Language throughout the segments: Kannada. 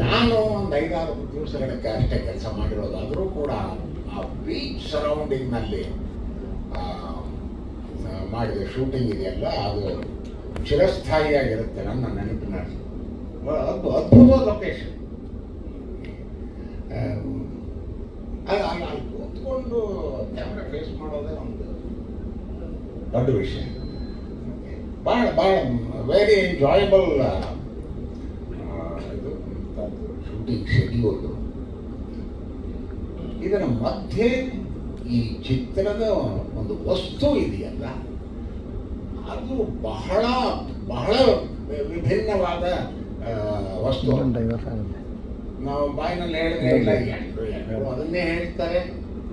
ನಾನು ಒಂದು ಐದಾರು ದಿವಸಗಳಕ್ಕೆ ಅಷ್ಟೇ ಕೆಲಸ ಮಾಡಿರೋದಾದರೂ ಕೂಡ ಆ ಬೀಚ್ ಸರೌಂಡಿಂಗ್ನಲ್ಲಿ ಮಾಡಿದ ಶೂಟಿಂಗ್ ಇದೆಯಲ್ಲ, ಅದು ಚಿರಸ್ಥಾಯಿಯಾಗಿರುತ್ತೆ ನನ್ನ ನೆನಪಿನಲ್ಲಿ. ಅದು ಅದ್ಭುತ ಲೊಕೇಶನ್ ಅಲ್ಲಿ ಅಲ್ಲಿ, ಕೂತ್ಕೊಂಡು ಕ್ಯಾಮ್ರಾ ಫೇಸ್ ಮಾಡೋದೇ ಒಂದು ದೊಡ್ಡ ವಿಷಯ. ಭಾಳ ಭಾಳ ವೆರಿ ಎಂಜಾಯಬಲ್ ಇದು ಶೂಟಿಂಗ್ ಶೆಡ್ಯೂಲ್. ಇದರ ಮಧ್ಯೆ ಈ ಚಿತ್ರದ ಒಂದು ವಸ್ತು ಇದೆಯಲ್ಲ? ಅದು ಬಹಳ ಬಹಳ ವಿಭಿನ್ನವಾದ ವಸ್ತು. ನಾವು ಬಾಯಿನಲ್ಲಿ ಹೇಳಿದ್ರೆ ಅದನ್ನೇ ಹೇಳ್ತಾರೆ.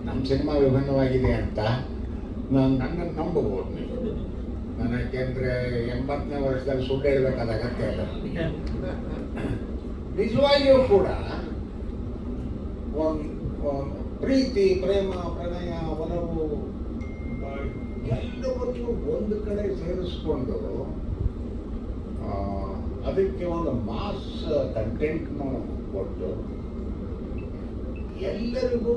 ನಮ್ಮ ಸಿನಿಮಾ ವಿಭಿನ್ನವಾಗಿದೆ ಅಂತ. ನಾನು ನನ್ನನ್ನು ನಂಬಬಹುದು ನನಗೆ ನಾನು ಯಾಕೆಂದ್ರೆ ಎಂಬತ್ತನೇ ವರ್ಷದಲ್ಲಿ ಸುಳ್ಳು ಹೇಳಬೇಕಾದ ಅಗತ್ಯ ಇಲ್ಲ. ನಿಜವಾಗಿಯೂ ಕೂಡ ಒಂದು ಪ್ರೀತಿ, ಪ್ರೇಮ, ಪ್ರಣಯ, ಒಲವು, ಎಲ್ಲವನ್ನೂ ಒಂದು ಕಡೆ ಸೇರಿಸ್ಕೊಂಡು ಅದಕ್ಕೆ ಒಂದು ಮಾಸ್ ಕಂಟೆಂಟ್ನ ಕೊಟ್ಟು ಎಲ್ಲರಿಗೂ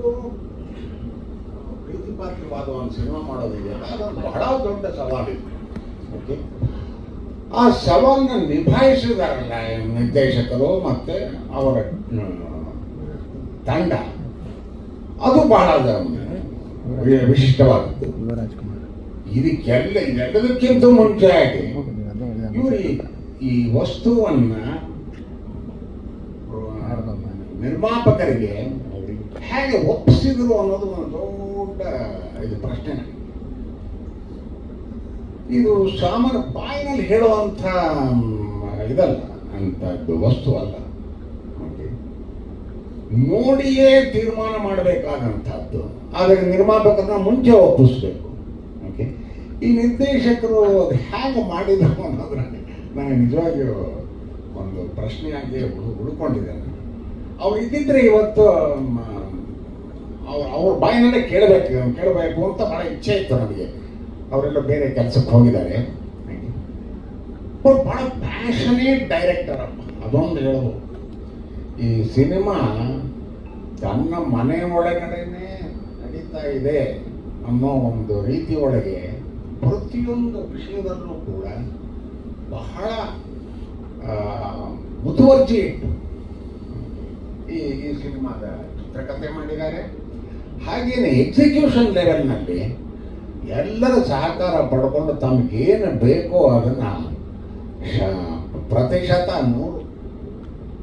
ಪ್ರೀತಿಪಾತ್ರವಾದ ಒಂದು ಸಿನಿಮಾ ಮಾಡೋದಿದೆಯಲ್ಲ ಅದೊಂದು ಬಹಳ ದೊಡ್ಡ ಸವಾಲಿದೆ ಓಕೆ ಆ ಸವಾಲನ್ನ ನಿಭಾಯಿಸಿದಾರಲ್ಲ ನಿರ್ದೇಶಕರು ಮತ್ತೆ ಅವರ ತಂಡ. ಅದು ಬಹಳ ವಿಶಿಷ್ಟವಾದದ್ದು. ಇದಕ್ಕೆಲ್ಲ ಇದೆಲ್ಲದಕ್ಕಿಂತ ಮುಂಚೆಯಾಗಿ ಇವರು ಈ ವಸ್ತುವನ್ನ, ನಿರ್ಮಾಪಕರಿಗೆ ಹೇಗೆ ಒಪ್ಪಿಸಿದ್ರು ಅನ್ನೋದು ಒಂದು ದೊಡ್ಡ ಇದು ಪ್ರಶ್ನೆ. ಇದು ಸಾಮಾನ್ಯ ಬಾಯಿನಲ್ಲಿ ಹೇಳುವಂಥ ಇದಲ್ಲ, ಅಂಥದ್ದು ವಸ್ತು ಅಲ್ಲ. ನೋಡಿ, ನೋಡಿಯೇ ತೀರ್ಮಾನ ಮಾಡಬೇಕಾದಂಥದ್ದು. ಆದರೆ ನಿರ್ಮಾಪಕರನ್ನ ಮುಂಚೆ ಒಪ್ಪಿಸ್ಬೇಕು. ಓಕೆ? ಈ ನಿರ್ದೇಶಕರು ಅದು ಹೇಗೆ ಮಾಡಿದರು ಅನ್ನೋದ್ರ ನನಗೆ ನಿಜವಾಗಿಯೂ ಒಂದು ಪ್ರಶ್ನೆಯಾಗಿ ಉಳ್- ಉಳ್ಕೊಂಡಿದೆ. ನನಗೆ. ಅವ್ರು ಇದ್ದಿದ್ರೆ ಇವತ್ತು ಅವ್ರ ಅವ್ರ ಬಾಯಿನಲ್ಲೇ ಕೇಳಬೇಕು ಕೇಳಬೇಕು ಅಂತ ಭಾಳ ಇಚ್ಛೆ ಇತ್ತು ನನಗೆ ಅವರೆಲ್ಲ ಬೇರೆ ಕೆಲಸಕ್ಕೆ ಹೋಗಿದ್ದಾರೆ. ಬಹಳ ಪ್ಯಾಷನೇಟ್ ಡೈರೆಕ್ಟರ್ ಅಪ್ಪ ಅದೊಂದು ಹೇಳಬಹುದು ಈ ಸಿನಿಮಾ ತನ್ನ ಮನೆ ಒಳಗಡೆನೆ ನಡೀತಾ ಇದೆ ಅನ್ನೋ ಒಂದು ರೀತಿ ಒಳಗೆ ಪ್ರತಿಯೊಂದು ವಿಷಯದಲ್ಲೂ ಕೂಡ ಬಹಳ ಮುತುವರ್ಜಿ ಇಟ್ಟು ಈ ಈ ಸಿನಿಮಾದ ಚಿತ್ರಕಥೆ ಮಾಡಿದ್ದಾರೆ. ಹಾಗೇನೆ ಎಕ್ಸಿಕ್ಯೂಷನ್ ಲೆವೆಲ್ನಲ್ಲಿ ಎಲ್ಲರ ಸಹಕಾರ ಪಡ್ಕೊಂಡು ತಮಗೇನು ಬೇಕೋ ಅದನ್ನು ಪ್ರತಿಶತ ನೂರು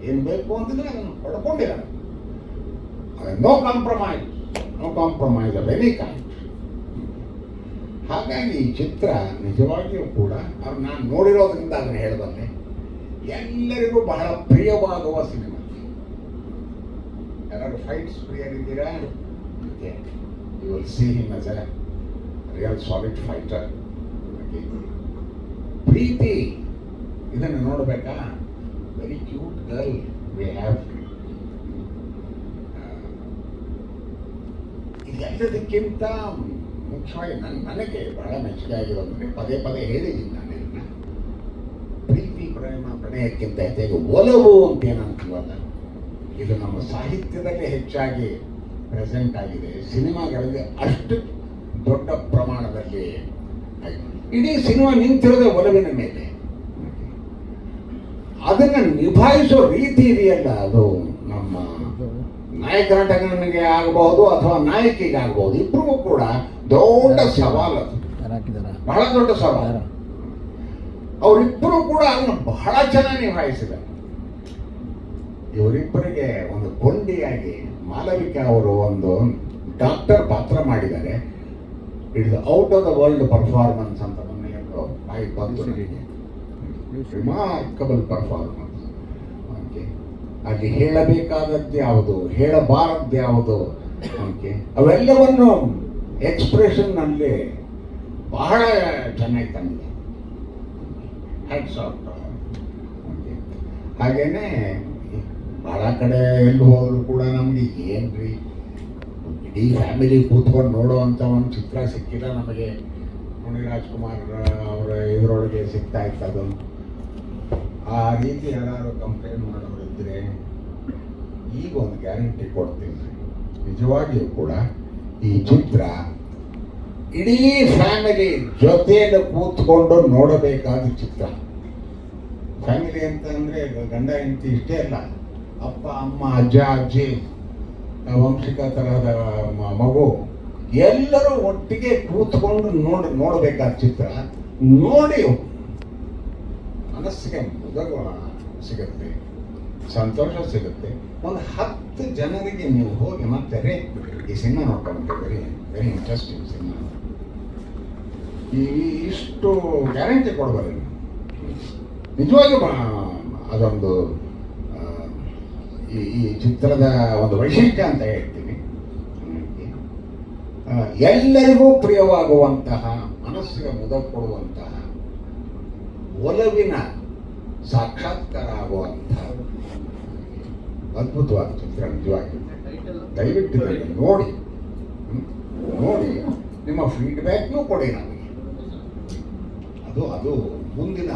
ಏನು ಬೇಕು ಅಂತಂದರೆ ಅದನ್ನು ಪಡ್ಕೊಂಡಿದ್ದಾರೆ no compromise no compromise of any kind ಹಾಗಾಗಿ ಈ ಚಿತ್ರ ನಿಜವಾಗಿಯೂ ಕೂಡ, ಅವ್ರು ನಾನು ನೋಡಿರೋದ್ರಿಂದ ಅದನ್ನು ಹೇಳಬಲ್ಲೆ, ಎಲ್ಲರಿಗೂ ಬಹಳ ಪ್ರಿಯವಾಗುವ ಸಿನಿಮಾ. ಯಾರು fights ಪ್ರಿಯರಿದ್ದೀರಾ? You will see him real solid fighter ಪ್ರೀತಿ ಇದನ್ನು ನೋಡಬೇಕಾ? Very cute girl we have ಇದೆಲ್ಲದಕ್ಕಿಂತ ಮುಖ್ಯವಾಗಿ ನನ್ನ ನನಗೆ ಬಹಳ ಮೆಚ್ಚುಗೆ ಆಗಿರೋದಂದ್ರೆ ಪದೇ ಪದೇ ಹೇಳಿದ್ದೀನಿ ನಾನು ಇದನ್ನ. ಪ್ರೀತಿ ಪ್ರೇಮ ಪ್ರಣಯಕ್ಕಿಂತ ಹೆಚ್ಚಾಗಿ ಒಲವು ಅಂತ ಏನಂತೀವಲ್ಲ, ಇದು ನಮ್ಮ ಸಾಹಿತ್ಯದಲ್ಲಿ ಹೆಚ್ಚಾಗಿ ಪ್ರೆಸೆಂಟ್ ಆಗಿದೆ. ಸಿನಿಮಾಗಳಲ್ಲಿ ಅಷ್ಟು ದೊಡ್ಡ ಪ್ರಮಾಣದಲ್ಲಿ. ಇಡೀ ಸಿನಿಮಾ ನಿಂತಿರೋದೇ ಒಲವಿನ ಮೇಲೆ. ಅದನ್ನ ನಿಭಾಯಿಸೋ ರೀತಿ ಇದೆಯಲ್ಲ ಅದು ನಮ್ಮ ನಾಯಕ ನಟನಿಗೆ ಆಗಬಹುದು ಅಥವಾ ನಾಯಕಿಗೆ ಆಗಬಹುದು ಇಬ್ಬರಿಗೂ ಕೂಡ ದೊಡ್ಡ ಸವಾಲು ಬಹಳ ದೊಡ್ಡ ಸವಾಲು. ಅವರಿಬ್ಬರು ಕೂಡ ಅದನ್ನು ಬಹಳ ಚೆನ್ನಾಗಿ ನಿಭಾಯಿಸಿದ್ದಾರೆ. ಇವರಿಬ್ಬರಿಗೆ ಒಂದು ಕೊಂಡಿಯಾಗಿ ಮಾಲವಿಕಾ ಅವರು ಒಂದು ಡಾಕ್ಟರ್ ಪಾತ್ರ ಮಾಡಿದ್ದಾರೆ. It out of the world performance ಅಂತ ಒಂದು ಬಾಯಿ ಬಂತು ನನಗೆ ರಿಮಾರ್ಕಬಲ್ ಪರ್ಫಾರ್ಮೆನ್ಸ್ ಓಕೆ ಅಲ್ಲಿ ಹೇಳಬೇಕಾದದ್ದು ಯಾವುದು? ಹೇಳಬಾರದ್ದು ಯಾವುದು? ಓಕೆ ಅವೆಲ್ಲವನ್ನು ಎಕ್ಸ್ಪ್ರೆಷನ್ನಲ್ಲಿ ಬಹಳ ಚೆನ್ನಾಗಿ ತಂದಿದೆ. ಹ್ಯಾಟ್ಸ್ ಆಫ್ ಓಕೆ ಹಾಗೇನೆ ಬಹಳ ಕಡೆ ಎಲ್ಲಿ ಹೋದ್ರು ಕೂಡ ನಮಗೆ ಏನ್ರಿ ಇಡೀ ಫ್ಯಾಮಿಲಿ ಕೂತ್ಕೊಂಡು ನೋಡುವಂಥ ಒಂದು ಚಿತ್ರ ಸಿಕ್ಕಿಲ್ಲ ನಮಗೆ. ಮುನಿ ರಾಜ್ಕುಮಾರ್ ಅವರ ಇದರೊಳಗೆ ಸಿಗ್ತಾ ಇತ್ತು ಅದು ಆ ರೀತಿ ಯಾರು ಕಂಪ್ಲೇಂಟ್ ಮಾಡೋರು ಇದ್ರೆ ಈಗ ಒಂದು ಗ್ಯಾರಂಟಿ ಕೊಡ್ತೀನಿ. ನಿಜವಾಗಿಯೂ ಕೂಡ ಈ ಚಿತ್ರ ಇಡೀ ಫ್ಯಾಮಿಲಿ ಜೊತೆಯಲ್ಲಿ ಕೂತ್ಕೊಂಡು ನೋಡಬೇಕಾದ ಚಿತ್ರ. ಫ್ಯಾಮಿಲಿ ಅಂತಂದರೆ ಗಂಡ ಹೆಂಡತಿ ಇಷ್ಟೇ ಅಲ್ಲ. ಅಪ್ಪ, ಅಮ್ಮ, ಅಜ್ಜ, ಅಜ್ಜಿ. ವಂಶಿಕ ತರಹದ ಮಗು, ಎಲ್ಲರೂ ಒಟ್ಟಿಗೆ ಕೂತ್ಕೊಂಡು ನೋಡ್, ನೋಡಬೇಕಾದ ಚಿತ್ರ. ನೋಡಿ ಮನಸ್ಸಿಗೆ ಮುದಗ ಸಿಗುತ್ತೆ, ಸಂತೋಷ ಸಿಗುತ್ತೆ. ಒಂದು ಹತ್ತು ಜನರಿಗೆ ನೀವು ಹೋಗಿ ಮತ್ತೆ ರೇ, ಈ ಸಿನಿಮಾ ನೋಡ್ಕೊಂಡು ವೆರಿ ಇಂಟ್ರೆಸ್ಟಿಂಗ್ ಸಿನಿಮಾ. ಈ ಇಷ್ಟು ಗ್ಯಾರಂಟಿ ಕೊಡಬಾರ. ನಿಜವಾಗಿ ಅದೊಂದು ಈ ಚಿತ್ರದ ಒಂದು ವೈಶಿಷ್ಟ್ಯ ಅಂತ ಹೇಳ್ತೀನಿ. ಆ, ಎಲ್ಲರಿಗೂ ಪ್ರಿಯವಾಗುವಂತಹ ಮನಸ್ಸಿಗೆ ಮುದ ಕೊಡುವಂತಹ ಒಲವಿನ ಸಾಕ್ಷಾತ್ಕಾರ ಆಗುವಂತಹ ಅದ್ಭುತವಾದ ಚಿತ್ರ ನಿಜವಾಗಿ. ದಯವಿಟ್ಟು ನೋಡಿ ನೋಡಿ ನಿಮ್ಮ ಫೀಡ್ಬ್ಯಾಕ್ನೂ ಕೊಡಿ ನಮಗೆ. ಅದು ಅದು ಮುಂದಿನ